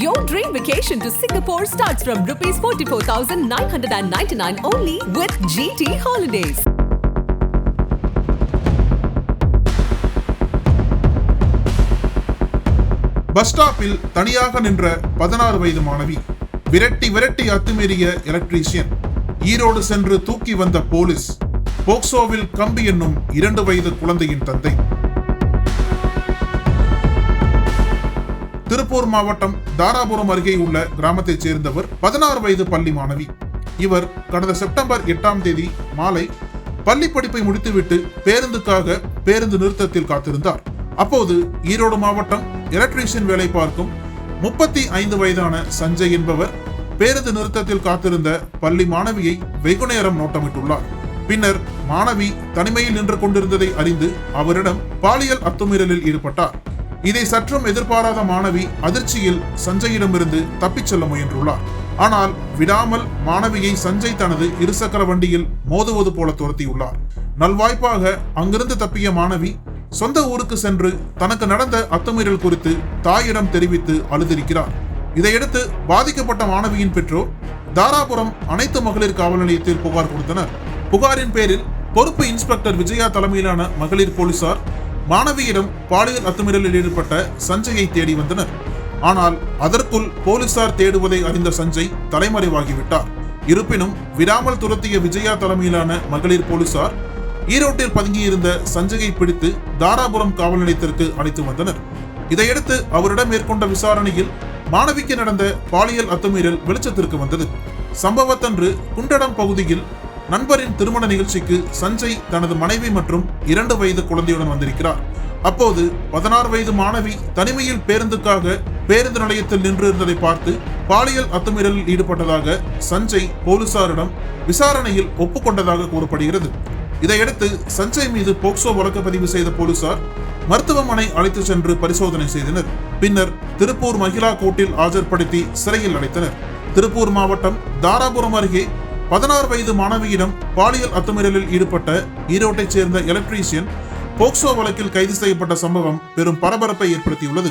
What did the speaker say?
Your dream vacation to Singapore starts from rupees 44,999 only with GT Holidays. Bus ஸ்டாப்பில் தனியாக நின்ற பதினாறு வயது மாணவி விரட்டி விரட்டி அத்துமீறிய எலக்ட்ரீஷியன் ஈரோடு சென்று தூக்கி வந்த போலீஸ் போக்சோவில் கம்பி என்னும் இரண்டு வயது குழந்தையின் தந்தை திருப்பூர் மாவட்டம் தாராபுரம் அருகே உள்ள கிராமத்தைச் சேர்ந்தவர் பதினாறு வயது பள்ளி மாணவி. இவர் கடந்த செப்டம்பர் எட்டாம் தேதி மாலை பள்ளி படிப்பை முடித்துவிட்டு பேருந்துக்காக பேருந்து நிறுத்தத்தில் காத்திருந்தார். அப்போது ஈரோடு மாவட்டம் எலக்ட்ரீஷியன் வேலை பார்க்கும் முப்பத்தி ஐந்து வயதான சஞ்சய் என்பவர் பேருந்து நிறுத்தத்தில் காத்திருந்த பள்ளி மாணவியை வெகு நேரம் நோட்டமிட்டுள்ளார். பின்னர் மாணவி தனிமையில் நின்று கொண்டிருந்ததை அறிந்து அவரிடம் பாலியல் அத்துமீறலில் ஈடுபட்டார். இதை சற்றும் எதிர்பாராத மாணவி அதிர்ச்சியில் சஞ்சயிடமிருந்து தப்பிச் செல்ல முயன்றுள்ளார். ஆனால் விடாமல் மாணவியை சஞ்சய் தனது இருசக்கர வண்டியில் மோதுவது போல துரத்தியுள்ளார். நல்வாய்ப்பாக அங்கிருந்து தப்பிய மாணவி சொந்த ஊருக்கு சென்று தனக்கு நடந்த அத்துமீறல் குறித்து தாயிடம் தெரிவித்து அழுதிருக்கிறார். இதையடுத்து பாதிக்கப்பட்ட மாணவியின் பெற்றோர் தாராபுரம் அனைத்து மகளிர் காவல் நிலையத்தில் புகார் கொடுத்தனர். புகாரின் பேரில் பொறுப்பு இன்ஸ்பெக்டர் விஜயா தலைமையிலான மகளிர் போலீசார் மாணவியிடம் பாலியல் அத்துமீறலில் ஈடுபட்ட சஞ்சயை தேடி வந்தனர். ஆனால் அதற்குள் போலீசார் தேடுவதை அறிந்த சஞ்சய் தலைமறைவாகிவிட்டார். இருப்பினும் விடாமல் துரத்திய விஜயா தலைமையிலான மகளிர் போலீசார் ஈரோட்டில் பதுங்கியிருந்த சஞ்சயை பிடித்து தாராபுரம் காவல் நிலையத்திற்கு அழைத்து வந்தனர். இதையடுத்து அவரிடம் மேற்கொண்ட விசாரணையில் மாணவிக்கு நடந்த பாலியல் அத்துமீறல் வெளிச்சத்திற்கு வந்தது. சம்பவத்தன்று குண்டடம் பகுதியில் நண்பரின் திருமண நிகழ்ச்சிக்கு சஞ்சய் தனது மனைவி மற்றும் இரண்டு வயது குழந்தையுடன் வந்திருக்கிறார். அப்போது பதினாறு வயது மாணவி தனிமையில் பேருந்துக்காக பேருந்து நிலையத்தில் நின்று இருந்ததை பார்த்து பாலியல் அத்துமீறலில் ஈடுபட்டதாக சஞ்சய் போலீசாரிடம் விசாரணையில் ஒப்புக்கொண்டதாக கூறப்படுகிறது. இதையடுத்து சஞ்சய் மீது போக்சோ வழக்கு பதிவு செய்த போலீசார் மருத்துவமனை அழைத்து சென்று பரிசோதனை செய்தனர். பின்னர் திருப்பூர் மகிழா கோட்டில் ஆஜர்படுத்தி சிறையில் அடைத்தனர். திருப்பூர் மாவட்டம் தாராபுரம் அருகே பதினாறு வயது மாணவியிடம் பாலியல் அத்துமீறலில் ஈடுபட்ட ஈரோட்டைச் சேர்ந்த எலக்ட்ரீஷியன் போக்சோ வழக்கில் கைது செய்யப்பட்ட சம்பவம் பெரும் பரபரப்பை ஏற்படுத்தியுள்ளது.